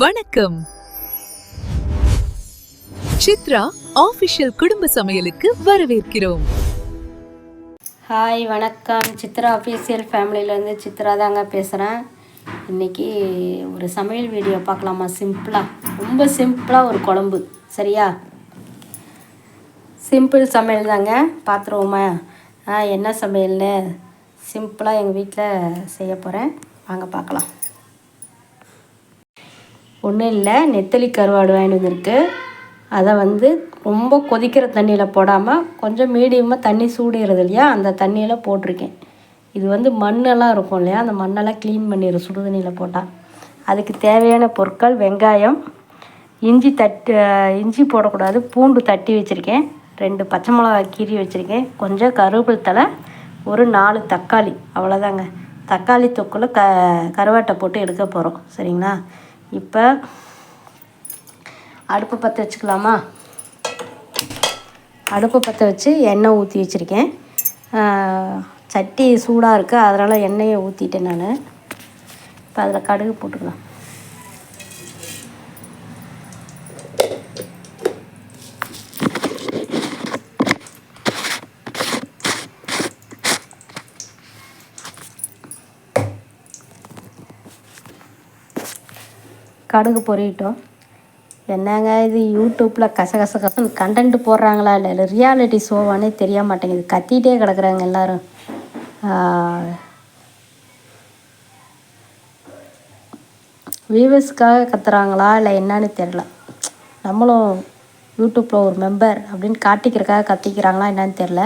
வணக்கம். சித்ரா ஆபிஷியல் குடும்ப சமையலுக்கு வரவேற்கிறோம். ஹாய் வணக்கம். சித்ரா ஆஃபீஷியல் ஃபேமிலியிலேருந்து சித்ரா தாங்க பேசுகிறேன் இன்றைக்கி ஒரு சமையல் வீடியோ பார்க்கலாமா? சிம்பிளாக ரொம்ப சிம்பிளாக ஒரு குழம்பு. சரியா? சிம்பிள் சமையல் தாங்க. பார்த்துருவோமா? ஆ என்ன சமையல்னு? சிம்பிளாக எங்கள் வீட்டில் செய்ய போகிறேன் வாங்க பார்க்கலாம். ஒன்றும் இல்லை நெத்தலி கருவாடு வாங்கிட்டு வந்திருக்கு. அதை வந்து ரொம்ப கொதிக்கிற தண்ணியில் போடாமல் கொஞ்சம் மீடியமாக தண்ணி சூடுகிறது இல்லையா? அந்த தண்ணியில் போட்டிருக்கேன். இது வந்து மண்ணெல்லாம் இருக்கும் இல்லையா? அந்த மண்ணெல்லாம் க்ளீன் பண்ணிடும் சுடு தண்ணியில் போட்டால் அதுக்கு தேவையான பொருட்கள் வெங்காயம் இஞ்சி தட்டு இஞ்சி போடக்கூடாது பூண்டு தட்டி வச்சுருக்கேன். ரெண்டு பச்சை மிளகா கீறி வச்சுருக்கேன். கொஞ்சம் கருவேப்பில் தலை ஒரு நாலு தக்காளி. அவ்வளோதாங்க தக்காளி தொக்கில் க கருவாட்டை போட்டு எடுக்க போகிறோம் சரிங்களா? இப்போ அடுப்பு பற்ற வச்சுக்கலாமா? அடுப்பு பற்ற வச்சு எண்ணெய் ஊற்றி வச்சுருக்கேன். சட்டி சூடாக இருக்குது அதனால் எண்ணெயை ஊற்றிட்டேன் நான். இப்போ அதில் கடுகு போட்டுக்கலாம். கடுகு பொறிட்டோம். என்னங்க இது யூடியூப்பில் கச கச கசன்னு கண்டென்ட் போடுறாங்களா இல்லை? இல்லை ரியாலிட்டி ஷோவானே தெரிய மாட்டேங்குது. கத்திகிட்டே கிடக்குறாங்க எல்லோரும். வியூவர்ஸ்க்காக கத்துறாங்களா இல்லை என்னன்னு தெரில நம்மளும் யூடியூப்பில் ஒரு மெம்பர் அப்படின்னு காட்டிக்கிறக்காக கத்திக்கிறாங்களா என்னன்னு தெரில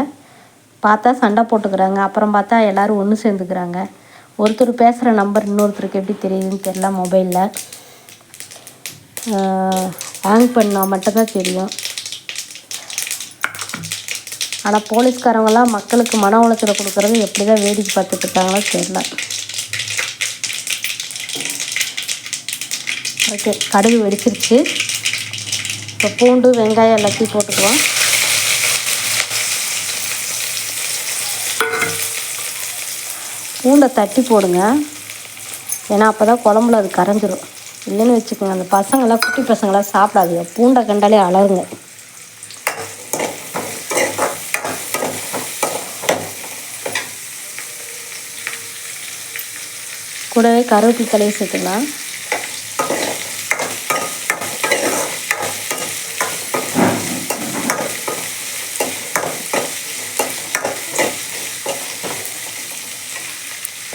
பார்த்தா சண்டை போட்டுக்கிறாங்க. அப்புறம் பார்த்தா எல்லோரும் ஒன்று சேர்ந்துக்கிறாங்க. ஒருத்தர் பேசுகிற நம்பர் இன்னொருத்தருக்கு எப்படி தெரியுதுன்னு தெரில மொபைலில் ஹேங் பண்ணால் மட்டும்தான் தெரியும். ஆனால் போலீஸ்காரவங்களாம் மக்களுக்கு மன உளைச்சலை கொடுக்குறது எப்படி தான் வேடிக்கை பார்த்துட்டு இருக்காங்களோ தெரியல. ஓகே கடுகு வெடிச்சிருச்சு. இப்போ பூண்டு வெங்காயம் எல்லாத்தையும் போட்டுக்குவோம் பூண்டை தட்டி போடுங்க. ஏன்னா அப்போ தான் குழம்புல அது கரைஞ்சிரும். இல்லைன்னு வச்சுக்கோங்க. அந்த பசங்களாம் குட்டி பசங்களாம் சாப்பிடாதுங்க. பூண்டை கண்டாலே அலருங்க. கூடவே கருவேப்பிலை தலையை சேர்த்துக்கலாம்.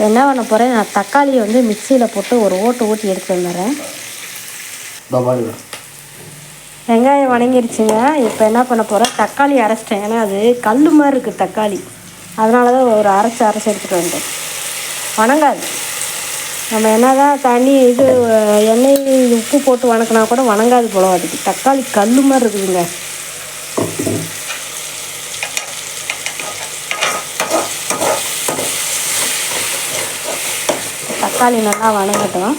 என்ன பண்ண போகிறேன் நான் தக்காளியை வந்து மிக்சியில் போட்டு ஒரு ஓட்டு ஓட்டி எடுத்து வந்துடுறேன். வெங்காயம் வணங்கிருச்சுங்க. இப்போ என்ன பண்ண போகிறேன் தக்காளி அரைச்சிட்டேன். ஏன்னா அது கல் மாதிரி இருக்குது தக்காளி. அதனால தான் ஒரு அரைச்சி அரைச்சி எடுத்துகிட்டு வந்தேன் வணங்காது. நம்ம என்ன தான் தண்ணி இது எண்ணெய் உப்பு போட்டு வணக்கினா கூட வணங்காது போல அதுக்கு தக்காளி கல் மாதிரி இருக்குதுங்க. தக்காளி நல்லா வணங்கட்டும்.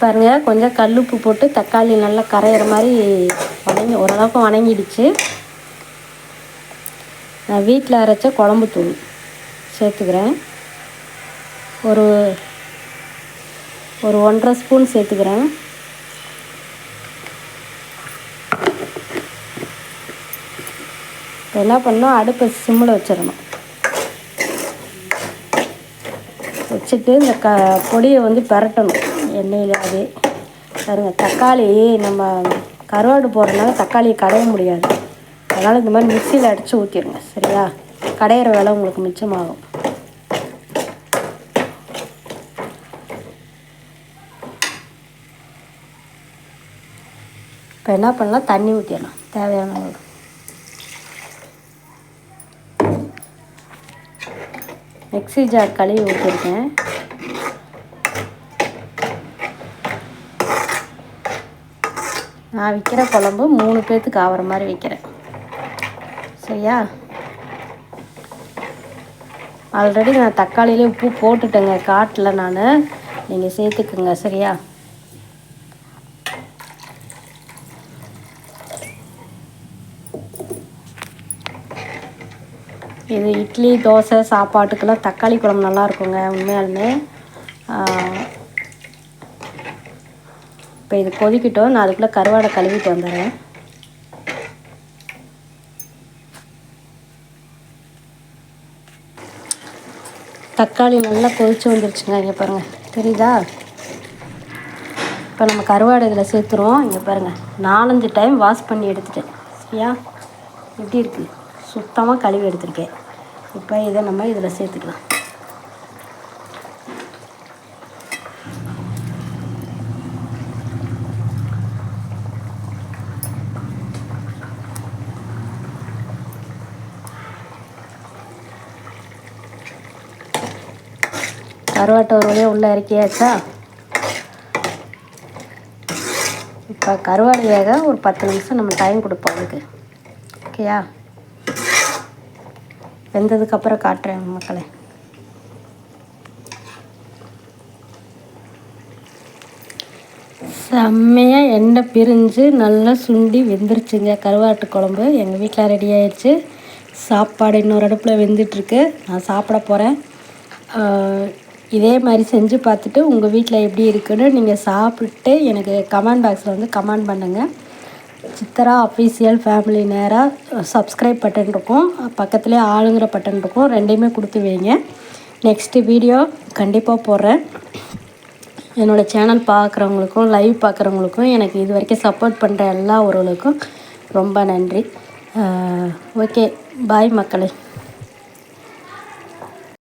பாருங்கள் கொஞ்சம் கல்லுப்பு போட்டு தக்காளி நல்லா கரையிற மாதிரி வணங்கி ஓரளவுக்கு வணங்கிடுச்சு. நான் வீட்டில் அரைச்ச குழம்பு தூள் சேர்த்துக்கிறேன். ஒரு ஒரு ஒன்றரை ஸ்பூன் சேர்த்துக்கிறேன். என்ன பண்ணணும் அடுப்பை சிம்மில் வச்சிடணும். வச்சுட்டு இந்த க பொடியை வந்து பரட்டணும். எண்ணெயில் அது. பாருங்க தக்காளி நம்ம கருவாடு போடுறதுனால தக்காளியை கடைய முடியாது. அதனால் இந்த மாதிரி மிக்சியில் அடித்து ஊற்றிடுங்க சரியா? கடையிற வேலை உங்களுக்கு மிச்சமாகும். இப்போ என்ன பண்ணலாம் தண்ணி ஊற்றிடலாம் தேவையான மிக்சி ஜார் கழுவி ஊற்றிருக்கேன் நான் விற்கிற குழம்பு மூணு பேர்த்துக்கு ஆகிற மாதிரி வைக்கிறேன். சரியா? ஆல்ரெடி நான் தக்காளியிலே உப்பு போட்டுட்டேங்க காட்டில் நான். நீங்கள் சேர்த்துக்குங்க சரியா? இது இட்லி தோசை சாப்பாட்டுக்கெல்லாம் தக்காளி குழம்பு நல்லா இருக்குங்க உண்மையாலுமே இப்போ இது கொதிக்கிட்டோம். நான் அதுக்குள்ளே கருவாடை கழுவிட்டு வந்துடுறேன். தக்காளி நல்லா கொதிச்சு வந்துருச்சுங்க. இங்கே பாருங்கள் தெரியுதா? இப்போ நம்ம கருவாடு இதில் சேர்த்துருவோம் இங்கே பாருங்கள் நாலஞ்சு டைம் வாஷ் பண்ணி எடுத்துட்டேன். சரியா? எப்படி இருக்குது சுத்தமாக கழுவி எடுத்திருக்கேன். இப்போ இதை நம்ம இதில் சேர்த்துக்கலாம். கருவாட்டை ஒரு வழியாக உள்ளே இறக்கியாச்சா? இப்போ கருவாடு வேக ஒரு பத்து நிமிஷம் நம்ம டைம் கொடுப்போம் அதுக்கு. ஓகேயா வெந்ததுக்கப்புறம் காட்டுறேன் மக்களை. செம்மையாக எண்ணெய் பிரிஞ்சு நல்லா சுண்டி வெந்துருச்சுங்க. கருவாட்டு குழம்பு எங்கள் வீட்டில் ரெடி ஆயிடுச்சு. சாப்பாடு இன்னொரு அடுப்பில் வெந்துட்டுருக்கு. நான் சாப்பிட போகிறேன் இதே மாதிரி செஞ்சு பார்த்துட்டு உங்கள் வீட்டில் எப்படி இருக்குன்னு நீங்கள் சாப்பிட்டு எனக்கு கமெண்ட் பாக்ஸில் வந்து கமெண்ட் பண்ணுங்கள் சித்தரா அஃபீஷியல் ஃபேமிலி நேராக சப்ஸ்கிரைப் பட்டன் இருக்கும். பக்கத்துலேயே ஆளுங்கிற பட்டன் இருக்கும். ரெண்டையுமே கொடுத்து வைங்க. நெக்ஸ்ட்டு வீடியோ கண்டிப்பாக போடுறேன். என்னோடய சேனல் பார்க்குறவங்களுக்கும் லைவ் பார்க்குறவங்களுக்கும் எனக்கு இது வரைக்கும் சப்போர்ட் பண்ணுற எல்லா உறவுகளுக்கும் ரொம்ப நன்றி. ஓகே பாய் மக்களே.